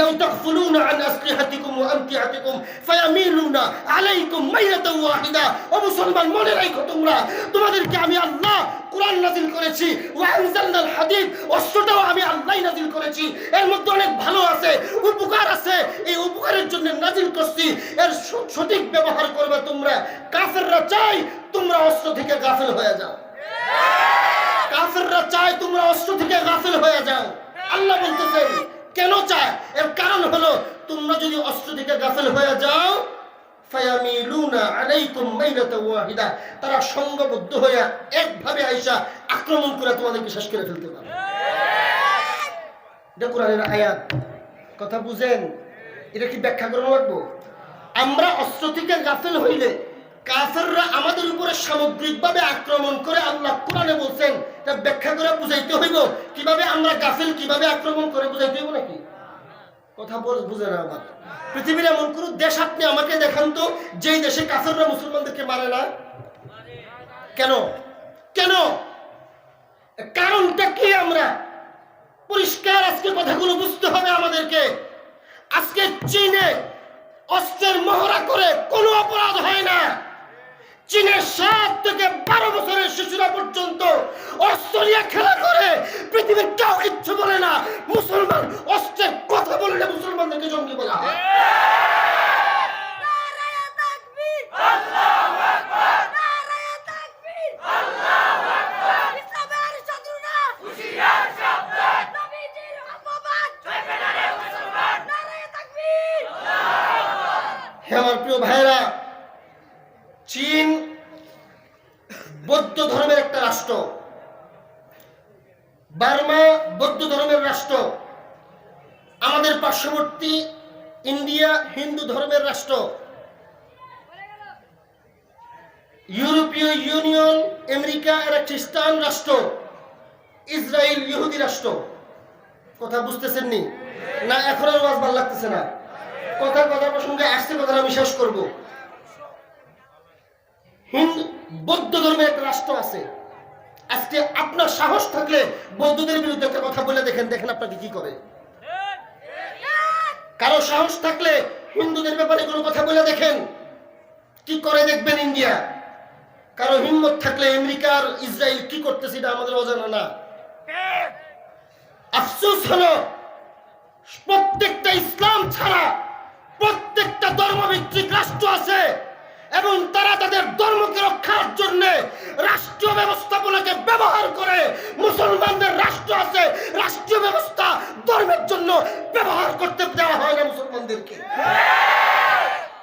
আন আসলিহাতিকুম ওয়া আমতিআতিকুম ফায়ামিলুনা আলাইকুম মাইলাতাও ওয়াহিদা ও মুসলমান, মনে রাখো তোমরা, তোমাদেরকে আমি আল্লাহ কোরআন নাজিল করেছি, ওয়া আনজালনাল হাদিদ অস্ত্রটাও আমি আল্লাহই নাজিল করেছি। এর মধ্যে অনেক ভালো আছে, উপকার আছে, এই উপকারের জন্য নাজিল করছি। এর সঠিক ব্যবহার করবে তোমরা। কাফেররা চাই তোমরা অস্ত্র থেকে গাফেল হয়ে যাও। কাফেররা চায় তোমরা অস্ত্র থেকে গাফেল হয়ে যাও। আল্লাহ বলতেছেন কেন চায়? এর কারণ হলো, তোমরা যদি অস্ত্র থেকে গাফেল হয়ে যাও তারা সংঘবদ্ধ হয়ে একভাবে আইসা আক্রমণ করে তোমাদেরকে শেষ করে ফেলতে পারে। এটা আয়াত। কথা বুঝেন? এটা কি ব্যাখ্যা করে লাগবো? আমরা অস্ত্র থেকে গাফেল হইলে কাফেররা আমাদের উপরে সামগ্রিকভাবে আক্রমণ করে আল্লাহ কোরআনে বলছেন তা ব্যাখ্যা করে বুঝাইতে হইব। কীভাবে আমরা গাফেল, কীভাবে আক্রমণ করে বুঝাইতে হইব নাকি? কথা বল, বুঝে না আমার। পৃথিবীর এমন কোন দেশ আপনি আমাকে দেখান তো, যেই দেশে কাফেররা মুসলমানদেরকে মারে না? কেন? কেন? কারণটা কি আমরা? পরিষ্কার, আজকে কথাগুলো বুঝতে হবে আমাদেরকে। আজকে চীনে অস্ত্রের মহড়া করে কোনো অপরাধ হয় না। চীনের সাত থেকে বারো বছরের শিশুরা পর্যন্ত অস্ত্র নিয়ে খেলা করে পৃথিবীর কেউ কিচ্ছু বলে না। মুসলমান অস্ত্রের কথা বললে মুসলমানদেরকে জঙ্গি বলা হয়। না প্রিয় ভাইরা চীন বৌদ্ধ ধর্মের একটা রাষ্ট্র। বার্মা বৌদ্ধ ধর্মের রাষ্ট্র। আমাদের পার্শ্ববর্তী ইন্ডিয়া হিন্দু ধর্মের রাষ্ট্র। ইউরোপীয় ইউনিয়ন, আমেরিকা এরা খ্রিস্টান রাষ্ট্র। ইসরায়েল ইহুদি রাষ্ট্র। কথা বুঝতেছেন নি না এখন আর ওয়াজ ভালো লাগতেছে না। কথা কথা প্রসঙ্গে আসছে কথা আমি শেষ করব। হিন্দু, বৌদ্ধ ধর্মের একটা রাষ্ট্র আছে। আজকে আপনার সাহস থাকলে বৌদ্ধদের বিরুদ্ধে একটা কথা বলে দেখেন দেখেন আপনাকে কি করে। কারও সাহস থাকলে হিন্দুদের ব্যাপারে কোনো কথা বলে দেখেন। কি করে দেখবেন ইন্ডিয়া? কারও হিম্মত থাকলে আমেরিকার ইসরায়েল কি করতেছে এটা আমাদের অজানা না। আফসোস হলো, প্রত্যেকটা ইসলাম ছাড়া প্রত্যেকটা ধর্মভিত্তিক রাষ্ট্র আছে। এবং তারা তাদের ধর্মকে রক্ষার জন্য রাষ্ট্রীয় ব্যবস্থাপনাকে ব্যবহার করে মুসলমানদের রাষ্ট্র আছে, রাষ্ট্রীয় ব্যবস্থা ধর্মের জন্য ব্যবহার করতে দেওয়া হয় না মুসলমানদেরকে।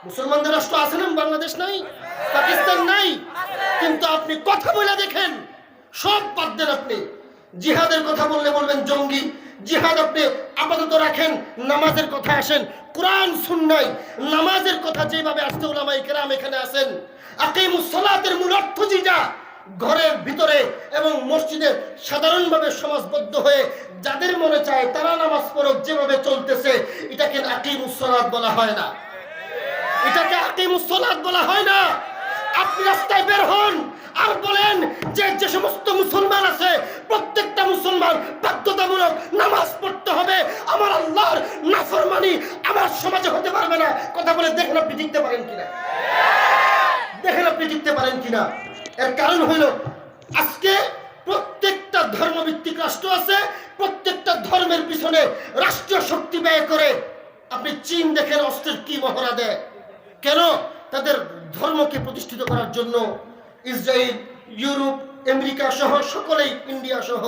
মুসলমানদের রাষ্ট্র আছে না, বাংলাদেশ নাই, পাকিস্তান নাই, কিন্তু আপনি কথা বলে দেখেন, সব দেন আপনি। জিহাদের কথা বললে বলবেন জঙ্গি জিহাদ আপনি আপাতত রাখেন, নামাজের কথা আসেন, কোরআন সুন্নাই নামাজের কথা যেভাবে আসতে ওলামাই কেরাম এখানে আসেন। আকিমুস সালাতের মূল অর্থ যেটা, ঘরের ভিতরে এবং মসজিদে সাধারণভাবে সমাজবদ্ধ হয়ে যাদের মনে চায় তারা নামাজ পড়ক, যেভাবে চলতেছে, এটাকে আকিমুস সালাত বলা হয় না। এটাকে আকিমুস সালাত বলা হয় না। আপনি রাস্তায় বের হন আর বলেন যে যে সমস্ত মুসলমান আছে, প্রত্যেকটা মুসলমান বাধ্যতামূলক নামাজ পড়তে হবে। আমার আল্লাহর নাফরমানি আমার সমাজে হতে পারবে না। কথা বলে দেখেন আপনি টিকতে পারেন কিনা। দেখেন আপনি টিকতে পারেন কিনা। এর কারণ হইল, আজকে প্রত্যেকটা ধর্মভিত্তিক রাষ্ট্র আছে, প্রত্যেকটা ধর্মের পিছনে রাষ্ট্রীয় শক্তি ব্যয় করে। আপনি চীন দেখেন অস্ত্রের কি মহড়া দেয়। কেন? তাদের ধর্মকে প্রতিষ্ঠিত করার জন্য ইসরায়েল, ইউরোপ, আমেরিকা সহ সকলেই ইন্ডিয়া সহ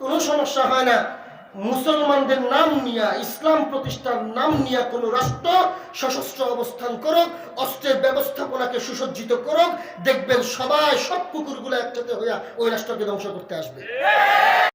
কোনো সমস্যা হয় না। মুসলমানদের নাম নিয়া, ইসলাম প্রতিষ্ঠার নাম নিয়া কোনো রাষ্ট্র সশস্ত্র অবস্থান করুক, অস্ত্রের ব্যবস্থাপনাকে সুসজ্জিত করুক, দেখবেন সবাই সব কুকুরগুলো একসাথে হইয়া ওই রাষ্ট্রকে ধ্বংস করতে আসবে।